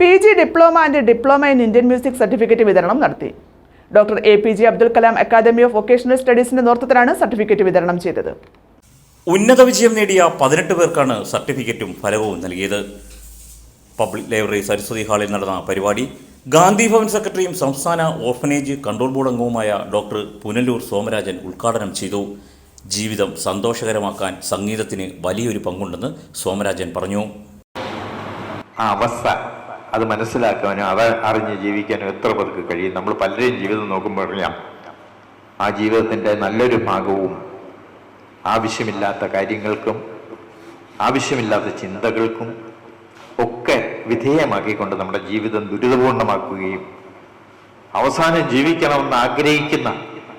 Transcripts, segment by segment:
P G diploma and diploma in Indian music certificate വിതരണം നടത്തി. Doctor A P J Abdul Kalam academy of vocational സ്റ്റഡീസിന്റെ നേതൃത്വത്തിലാണ് certificate വിതരണം ചെയ്തത്. ഉന്നത വിജയം നേടിയ പതിനെട്ട് പേർക്കാണ് സർട്ടിഫിക്കറ്റും ഫലകവും നൽകിയത്. പബ്ലിക് ലൈബ്രറി സരസ്വതി ഹാളിൽ നടന്ന പരിപാടി ഗാന്ധി ഭവൻ സെക്രട്ടറിയും സംസ്ഥാന ഓർഫനേജ് കൺട്രോൾ ബോർഡ് അംഗവുമായ ഡോക്ടർ പുനലൂർ സോമരാജൻ ഉദ്ഘാടനം ചെയ്തു. ജീവിതം സന്തോഷകരമാക്കാൻ സംഗീതത്തിന് വലിയൊരു പങ്കുണ്ടെന്ന് സോമരാജൻ പറഞ്ഞു. അവസ്ഥ. അത് മനസ്സിലാക്കാനും അത് അറിഞ്ഞ് ജീവിക്കാനും എത്ര പേർക്ക് കഴിയും. നമ്മൾ പലരെയും ജീവിതം നോക്കുമ്പോൾ അറിയാം. ആ ജീവിതത്തിന്റെ നല്ലൊരു ഭാഗവും ആവശ്യമില്ലാത്ത കാര്യങ്ങൾക്കും ആവശ്യമില്ലാത്ത ചിന്തകൾക്കും ഒക്കെ വിധേയമാക്കിക്കൊണ്ട് നമ്മുടെ ജീവിതം ദുരിതപൂർണമാക്കുകയും അവസാനം ജീവിക്കണമെന്ന് ആഗ്രഹിക്കുന്ന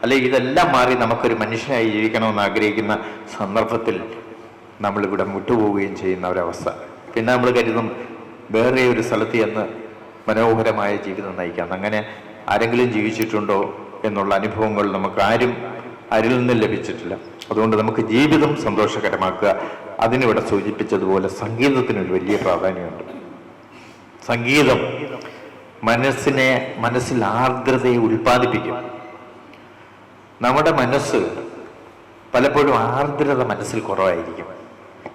അല്ലെങ്കിൽ ഇതെല്ലാം മാറി നമുക്കൊരു മനുഷ്യനായി ജീവിക്കണമെന്ന് ആഗ്രഹിക്കുന്ന സന്ദർഭത്തിൽ നമ്മളിവിടെ മുട്ടുപോവുകയും ചെയ്യുന്ന ഒരവസ്ഥ. പിന്നെ നമ്മൾ കരുതും വേറെ ഒരു സ്ഥലത്ത് ചെന്ന് മനോഹരമായ ജീവിതം നയിക്കാം. അങ്ങനെ ആരെങ്കിലും ജീവിച്ചിട്ടുണ്ടോ എന്നുള്ള അനുഭവങ്ങൾ നമുക്ക് ആരും അരിൽ നിന്നും ലഭിച്ചിട്ടില്ല. അതുകൊണ്ട് നമുക്ക് ജീവിതം സന്തോഷകരമാക്കുക. അതിനിവിടെ സൂചിപ്പിച്ചതുപോലെ സംഗീതത്തിന് ഒരു വലിയ പ്രാധാന്യമുണ്ട്. സംഗീതം മനസ്സിനെ മനസ്സിൽ ആർദ്രതയെ ഉൽപ്പാദിപ്പിക്കും. നമ്മുടെ മനസ്സ് പലപ്പോഴും ആർദ്രത മനസ്സിൽ കുറവായിരിക്കും.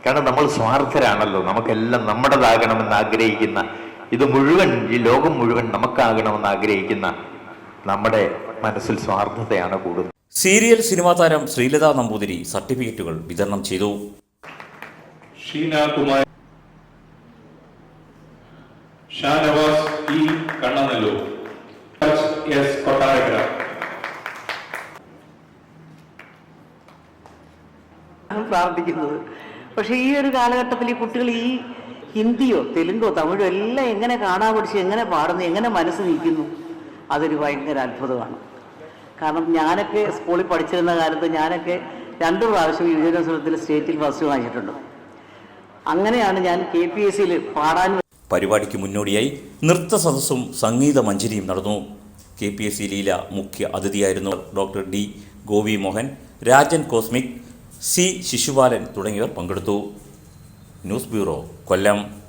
കാരണം നമ്മൾ സ്വാർത്ഥരാണല്ലോ. നമുക്കെല്ലാം നമ്മുടേതാകണമെന്ന് ആഗ്രഹിക്കുന്ന ഇത് മുഴുവൻ ഈ ലോകം മുഴുവൻ നമുക്കാകണമെന്ന് ആഗ്രഹിക്കുന്ന നമ്മുടെ മനസ്സിൽ സ്വാർത്ഥതയാണ് കൂടുന്നത്. സീരിയൽ സിനിമാ താരം ശ്രീലത നമ്പൂതിരി സർട്ടിഫിക്കറ്റുകൾ വിതരണം ചെയ്തു. ഷീന ഷാനവാസ് ഇ കണ്ണനല്ലൂർ. എസ് കൊട്ടാരക്കര. ആണ് പ്രാർത്ഥിക്കുന്നത്. പക്ഷേ ഈ ഒരു കാലഘട്ടത്തിൽ ഈ കുട്ടികൾ ഈ ഹിന്ദിയോ തെലുങ്കോ തമിഴോ എല്ലാം എങ്ങനെ കാണാൻ പഠിച്ച് എങ്ങനെ പാടുന്നു എങ്ങനെ മനസ്സ് നീക്കുന്നു അതൊരു ഭയങ്കര അത്ഭുതമാണ്. കാരണം ഞാനൊക്കെ സ്കൂളിൽ പഠിച്ചിരുന്ന കാലത്ത് ഞാനൊക്കെ രണ്ട് പ്രാവശ്യം യുവജനോത്സവത്തിൽ സ്റ്റേറ്റിൽ ഫസ്റ്റ് വാങ്ങിച്ചിട്ടുണ്ട്. അങ്ങനെയാണ് ഞാൻ കെ പി എസ് സിയിൽ പാടാൻ പരിപാടിക്ക് മുന്നോടിയായി നൃത്ത സദസ്സും സംഗീത മഞ്ജരിയും നടന്നു. K P S C Leela മുഖ്യ അതിഥിയായിരുന്നു doctor D Govi Mohan Rajan cosmic C Sishupalan തുടങ്ങിയവർ പങ്കെടുത്തു. News bureau Kollam.